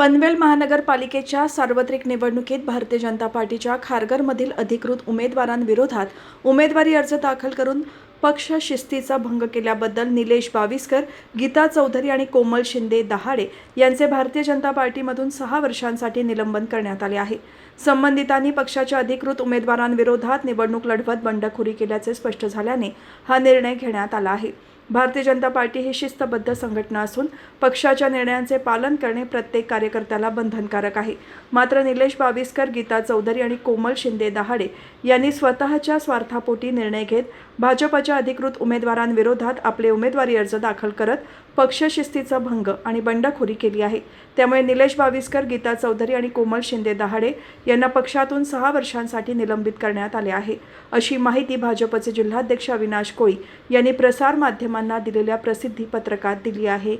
पनवेल महानगरपालिकेच्या सार्वत्रिक निवडणुकीत भारतीय जनता पार्टीच्या खारघरमधील अधिकृत उमेदवारांविरोधात उमेदवारी अर्ज दाखल करून पक्ष शिस्तीचा भंग केल्याबद्दल निलेश बाविस्कर गीता चौधरी आणि कोमल शिंदे दहाडे यांचे भारतीय जनता पार्टीमधून सहा वर्षांसाठी निलंबन करण्यात आले आहे. संबंधितांनी पक्षाच्या अधिकृत उमेदवारांविरोधात निवडणूक लढवत बंडखोरी केल्याचे स्पष्ट झाल्याने हा निर्णय घेण्यात आला आहे. भारतीय जनता पार्टी ही शिस्तबद्ध संघटना असून पक्षाच्या निर्णयांचे पालन करणे प्रत्येक कार्यकर्त्याला बंधनकारक आहे. मात्र निलेश बाविस्कर गीता चौधरी आणि कोमल शिंदे दहाडे यांनी स्वतःच्या स्वार्थापोटी निर्णय घेत भाजपच्या अधिकृत उमेदवारांविरोधात आपले उमेदवारी अर्ज दाखल करत पक्ष शिस्तीचा भंग आणि बंडखोरी केली आहे. त्यामुळे निलेश बाविस्कर गीता चौधरी आणि कोमल शिंदे दहाडे यांना पक्षातून सहा वर्षांसाठी निलंबित करण्यात आले आहे. अशी माहिती भाजपचे जिल्हाध्यक्ष अविनाश कोळी यांनी प्रसारमाध्यमांना दिलेल्या प्रसिद्धी पत्रकात दिली आहे.